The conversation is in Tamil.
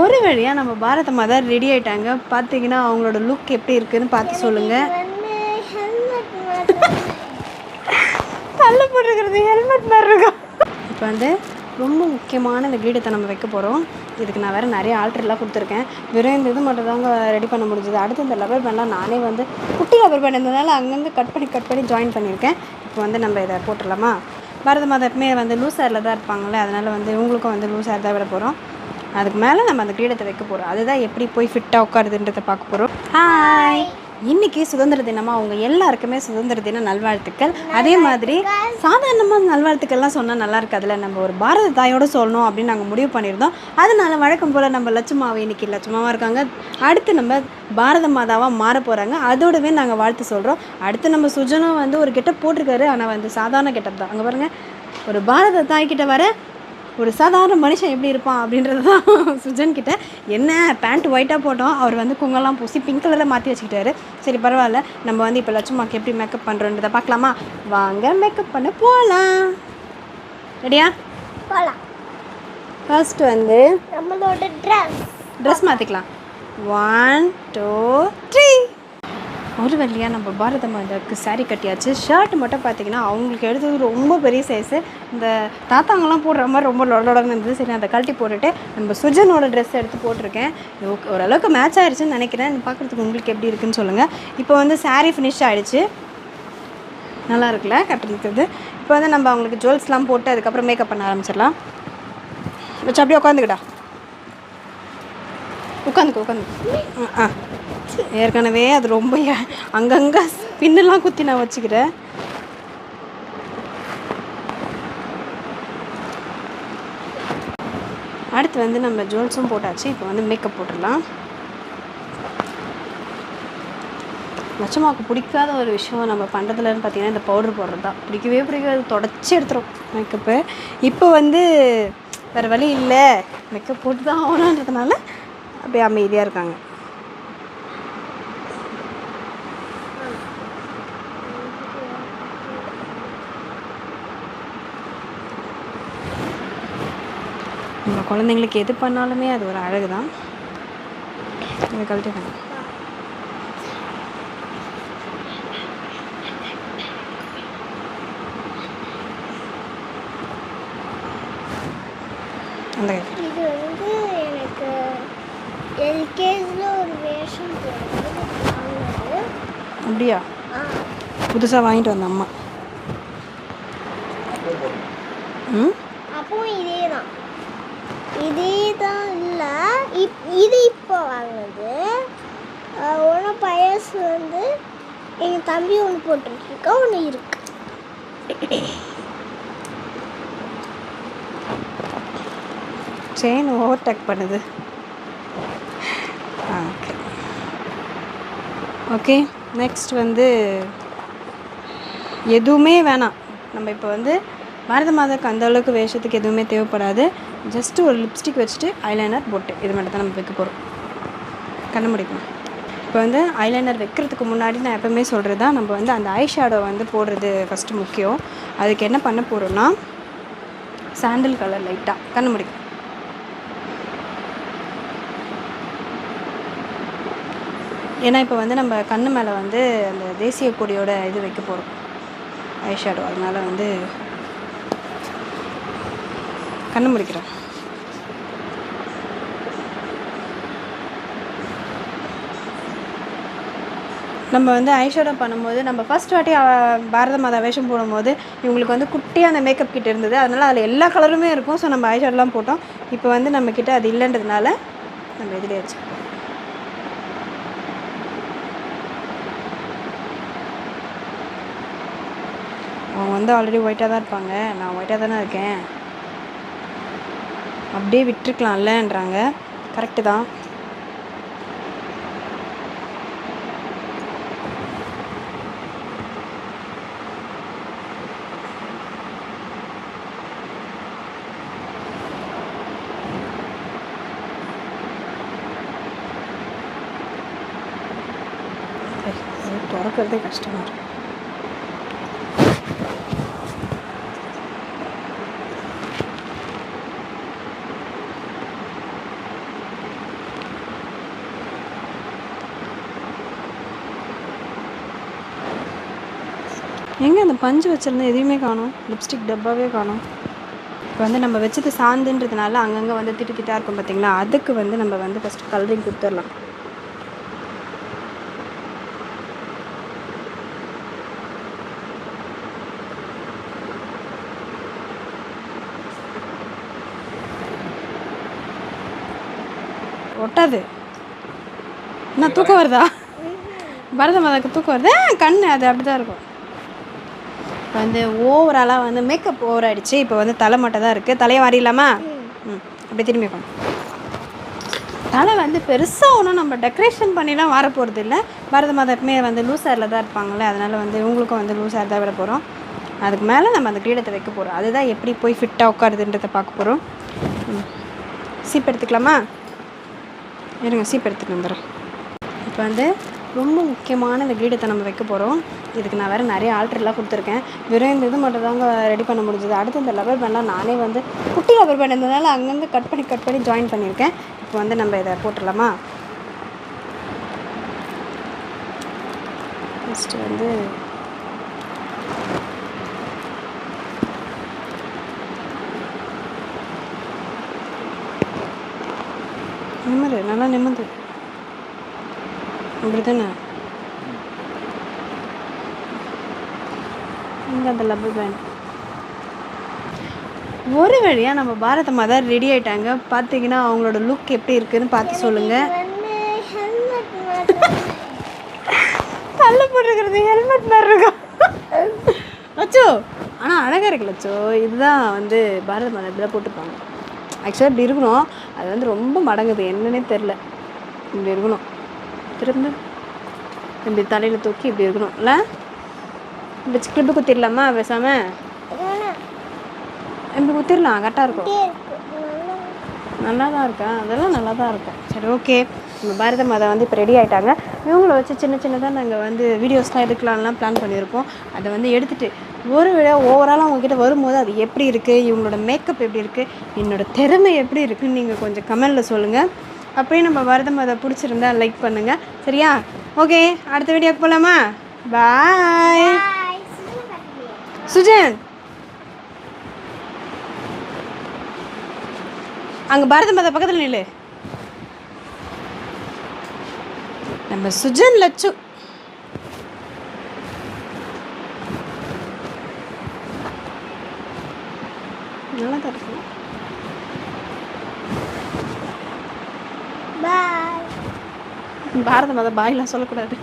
ஒரு வழியாக நம்ம பாரத மாதா ரெடி ஆயிட்டாங்க. பார்த்தீங்கன்னா அவங்களோட லுக் எப்படி இருக்குன்னு பார்த்து சொல்லுங்கள் தள்ள போட்டுருக்கிறது ஹெல்மெட் மாதிரி இருக்கும் இப்போ வந்து ரொம்ப முக்கியமான இந்த கிரீடத்தை நம்ம வைக்க போகிறோம் இதுக்கு நான் வேறு நிறைய ஆல்ட்ரெலாம் கொடுத்துருக்கேன். வெறும் இந்த இது மட்டும் தாங்க ரெடி பண்ண முடிஞ்சது. அடுத்து இந்த லெவல் பேண்ட்லாம் நானே வந்து குட்டி லெவல் இருந்ததுனால அங்கங்கே கட் பண்ணி கட் பண்ணி ஜாயின் பண்ணியிருக்கேன். இப்போ வந்து நம்ம இதை போட்டுடலாமா? பாரத மாதா எப்பவுமே வந்து லூஸ் தான் இருப்பாங்களே அதனால் வந்து இவங்களுக்கும் வந்து லூஸ் ஹேர் தான் விட போகிறோம் அதுக்கு மேலே நம்ம அந்த கிரீடத்தை வைக்க போகிறோம் அதுதான் எப்படி போய் ஃபிட்டாக உட்காருதுன்றதை பார்க்க போகிறோம் ஹாய் இன்னைக்கு சுதந்திர தினமாக அவங்க எல்லாருக்குமே சுதந்திர தின நல்வாழ்த்துக்கள். அதே மாதிரி சாதாரணமாக நல்வாழ்த்துக்கள்லாம் சொன்னால் நல்லா இருக்காதுல்ல? நம்ம ஒரு பாரத தாயோடு சொல்லணும் அப்படின்னு நாங்கள் முடிவு பண்ணியிருந்தோம். அதனால வழக்கம் போல் நம்ம லட்சுமாவை இன்னைக்கு லட்சுமாவாக இருக்காங்க. அடுத்து நம்ம பாரத மாதாவாக மாற போகிறாங்க அதோடவே நாங்கள் வாழ்த்து சொல்கிறோம் அடுத்து நம்ம சுஜனும் வந்து ஒரு கெட்டப் போட்டிருக்காரு. ஆனால் வந்து சாதாரண கெட்டப் தான். அங்கே பாருங்கள் ஒரு பாரத தாய்கிட்ட வர ஒரு சாதாரண மனுஷன் எப்படி இருப்பான் அப்படின்றது தான் சுஜன் கிட்ட. என்ன பேண்ட் ஒயிட்டாக போட்டோம். அவர் வந்து குங்கெல்லாம் பூசி பிங்க் கலரில் மாற்றி வச்சுக்கிட்டாரு. சரி பரவாயில்ல. நம்ம வந்து இப்போ லட்சுமாக்கு எப்படி மேக்கப் பண்ணுறோன்றதை பார்க்கலாமா? வாங்க மேக்கப் பண்ண போகலாம் ரெடியா போகலாம் ஃபர்ஸ்ட் வந்து நம்மளோட ட்ரெஸ் ட்ரெஸ் மாற்றிக்கலாம் ஒன் டூ த்ரீ ஒரு வழியாக நம்ம பாரத மாதாவுக்கு சாரீ கட்டியாச்சு. ஷர்ட் மட்டும் பார்த்தீங்கன்னா அவங்களுக்கு எடுத்தது ரொம்ப பெரிய சைஸு இந்த தாத்தாங்கெல்லாம் போடுற மாதிரி ரொம்ப லொடலொடன்னு இருந்தது. சரி அதை கழட்டி போட்டுட்டு நம்ம சுஜனோட ட்ரெஸ் எடுத்து போட்டிருக்கேன். ஓரளவுக்கு மேட்ச் ஆயிடுச்சுன்னு நினைக்கிறேன். பார்க்குறதுக்கு உங்களுக்கு எப்படி இருக்குன்னு சொல்லுங்கள் இப்போ வந்து saree ஃபினிஷ் ஆகிடுச்சு நல்லா இருக்குல்ல கட்டுறது இப்போ வந்து நம்ம அவங்களுக்கு ஜுவல்ஸ்லாம் போட்டு அதுக்கப்புறம் மேக்கப் பண்ண ஆரம்பிச்சிடலாம். வச்சு அப்படியே உட்காந்துக்கிட்டா உட்காந்துக்க உட்காந்துக்க. ஆ. ஏற்கனவே அது ரொம்ப அங்கங்கே பின்னெல்லாம் குத்தி நான் வச்சுக்கிறேன். அடுத்து வந்து நம்ம ஜுவல்ஸும் போட்டாச்சு இப்போ வந்து மேக்கப் போட்டுடலாம். லட்சமாவுக்கு பிடிக்காத ஒரு விஷயம் நம்ம பண்ணுறதுலன்னு பார்த்தீங்கன்னா இந்த பவுடர் போடுறது தான் பிடிக்கவே பிடிக்காது தொடச்சி எடுத்துரும் மேக்கப்பு இப்போ வந்து வேறு வழி இல்லை. மேக்கப் போட்டு தான் ஆகணுன்றதுனால அப்படியே அமைதியாக இருக்காங்க. நம்ம குழந்தைங்களுக்கு எது பண்ணாலுமே அது ஒரு அழகு தான் இதை கழட்டிடுங்க அந்த கை. இது வந்து எனக்கு எல்கேஜியில் ஒரு வேஷம் அப்படியா? புதுசாக வாங்கிட்டு வந்த அம்மா. ம்? அப்போ இதே தான் இதே தான் இல்லை இப் இது இப்போ வாங்கினது ஒன்று பயசு வந்து எங்கள் தம்பி ஒன்று போட்டுருக்கா ஒன்று இருக்கு. செயின் ஓவர்டேக் பண்ணுது. ஓகே ஓகே நெக்ஸ்ட் வந்து எதுவுமே வேணாம். நம்ம இப்போ வந்து பாரத மாதாக்கு அந்த அளவுக்கு வேஷத்துக்கு எதுவுமே தேவைப்படாது. ஜஸ்ட்டு ஒரு லிப்ஸ்டிக் வச்சுட்டு ஐலைனர் போட்டு இது மட்டும் தான் நம்ம வைக்க போகிறோம் கண்ண முடிக்கணும். இப்போ வந்து ஐலைனர் வைக்கிறதுக்கு முன்னாடி நான் எப்பவுமே சொல்கிறது தான் நம்ம வந்து அந்த ஐ ஷேடோ வந்து போடுறது ஃபஸ்ட்டு முக்கியம். அதுக்கு என்ன பண்ண போகிறோம்னா சாண்டில் கலர் லைட்டாக கண்ண முடிக்கணும். ஏன்னா இப்போ வந்து நம்ம கண்ணு மேலே வந்து அந்த தேசிய கொடியோட இது வைக்க போகிறோம் ஐஷேடோ அதனால் வந்து கண்ணு முடிக்கிறோம். நம்ம வந்து ஐஷேடோ பண்ணும்போது நம்ம ஃபஸ்ட் வாட்டி பாரத மாதா வேஷம் போடும்போது இவங்களுக்கு வந்து குட்டியாக அந்த மேக்கப் கிட் இருந்தது. அதனால் அதில் எல்லா கலருமே இருக்கும். ஸோ நம்ம ஐஷேடோலாம் போட்டோம். இப்போ வந்து நம்மக்கிட்ட அது இல்லைன்றதுனால நம்ம இதிலே வச்சு அவங்க வந்து ஆல்ரெடி ஒயிட்டாக தான் இருப்பாங்க. நான் ஒயிட்டாக தானே இருக்கேன். அப்படியே விட்டுருக்கலாம்லன்றாங்க. கரெக்டு தான். திறக்கிறதே கஷ்டமாக இருக்கும் எங்கே அந்த பஞ்சு வச்சுருந்தா எதையுமே காணும். லிப்ஸ்டிக் டப்பாவே காணும். இப்போ வந்து நம்ம வச்சது சாந்துன்றதுனால அங்கங்கே வந்து திட்டுக்கிட்டா இருக்கும் பார்த்திங்களா அதுக்கு வந்து நம்ம வந்து ஃபஸ்ட்டு கலரிங் கொடுத்துடலாம். ஒட்டாது. என்ன தூக்கம் வருதா? பரத மாதாக்கு தூக்கம் வருது? கண் கண்ணு அது அப்படி தான் இருக்கும். இப்போ வந்து ஓவராலாக வந்து மேக்கப் ஓவர் ஆகிடுச்சு இப்போ வந்து தலை மட்டும் தான் இருக்குது தலையை வாரிடலாமா ம் அப்படி திரும்பி போகணும் தலை வந்து பெருசாக ஒன்றும் நம்ம டெக்கரேஷன் பண்ணிலாம் வர போகிறது இல்லை. பாரத மாதா எப்பவுமே வந்து லூசாரில் தான் இருப்பாங்களே அதனால் வந்து இவங்களுக்கும் வந்து லூஸ் தான் விட போகிறோம் அதுக்கு மேலே நம்ம அந்த கிரீடத்தை வைக்க போகிறோம் அதுதான் எப்படி போய் ஃபிட்டாக உட்காருதுன்றதை பார்க்க போகிறோம் சீப் எடுத்துக்கலாமா? இருங்க சீப் எடுத்துகிட்டு வந்துடுறேன். இப்போ வந்து ரொம்ப முக்கியமான இந்த கிரீடத்தை நம்ம வைக்க போகிறோம் இதுக்கு நான் வேறு நிறைய ஆல்ட்ரெலாம் கொடுத்துருக்கேன். வெறும் இந்த இது மட்டும் தாங்க ரெடி பண்ண முடிஞ்சது. அடுத்து இந்த லப்பர் பேண்ட்லாம் நானே வந்து குட்டி லப்பர் பேண்ட் இருந்ததுனால அங்கேருந்து கட் பண்ணி கட் பண்ணி ஜாயின் பண்ணியிருக்கேன். இப்போ வந்து நம்ம இதை போட்டுடலாமா? ஃபஸ்ட்டு வந்து நல்லா நிம்மது அப்படி தானே இங்கே அந்த லப்பர் பேண்ட் ஒரு வழியாக நம்ம பாரத மாதா ரெடி ஆயிட்டாங்க. பார்த்தீங்கன்னா அவங்களோட லுக் எப்படி இருக்குன்னு பார்த்து சொல்லுங்கள் தள்ள போட்டுருக்கிறது ஹெல்மெட் மாதிரி இருக்கும் லட்சோ ஆனால் அழகாக இருக்கு லட்சோ இதுதான் வந்து பாரத மாதா இப்படி தான் போட்டுருப்பாங்க. ஆக்சுவலாக இப்படி இருக்கணும். அது வந்து ரொம்ப மடங்குது. என்னன்னே தெரில இப்படி இருக்கணும். திரும்ப இப்படி தலையில் தூக்கி இப்படி இருக்கணும். இல்லை? இப்படி கிளிப்பு குத்திடலாமா பேசாமல் இப்படி குத்திடலாம் கரெக்டாக இருக்கும். நல்லா தான் இருக்கா? அதெல்லாம் நல்லா தான் இருக்கும். சரி ஓகே நம்ம பாரத மாதா வந்து இப்போ ரெடி ஆயிட்டாங்க. இவங்கள வச்சு சின்ன சின்னதாக நாங்கள் வந்து வீடியோஸ்லாம் எடுக்கலாம்லாம் பிளான் பண்ணியிருக்கோம். அதை வந்து எடுத்துகிட்டு ஒரு விட ஓவராலாக அவங்கக்கிட்ட வரும்போது அது எப்படி இருக்குது இவங்களோட மேக்கப் எப்படி இருக்குது என்னோட திறமை எப்படி இருக்குதுன்னு நீங்கள் கொஞ்சம் கமெண்டில் சொல்லுங்கள் அப்படியே நம்ம வரதம் அதை பிடிச்சிருந்தா லைக் பண்ணுங்கள் சரியா? ஓகே அடுத்த வீடியோக்கு போகலாமா பாய் சுஜன். அங்கே பாரத மாதா பக்கத்தில் நில்லு. நம்ம சுஜன் லட்சு நல்லா தான் இருக்கு. பாய் பாரத மாதா பாய்லாம் சொல்லக்கூடாது.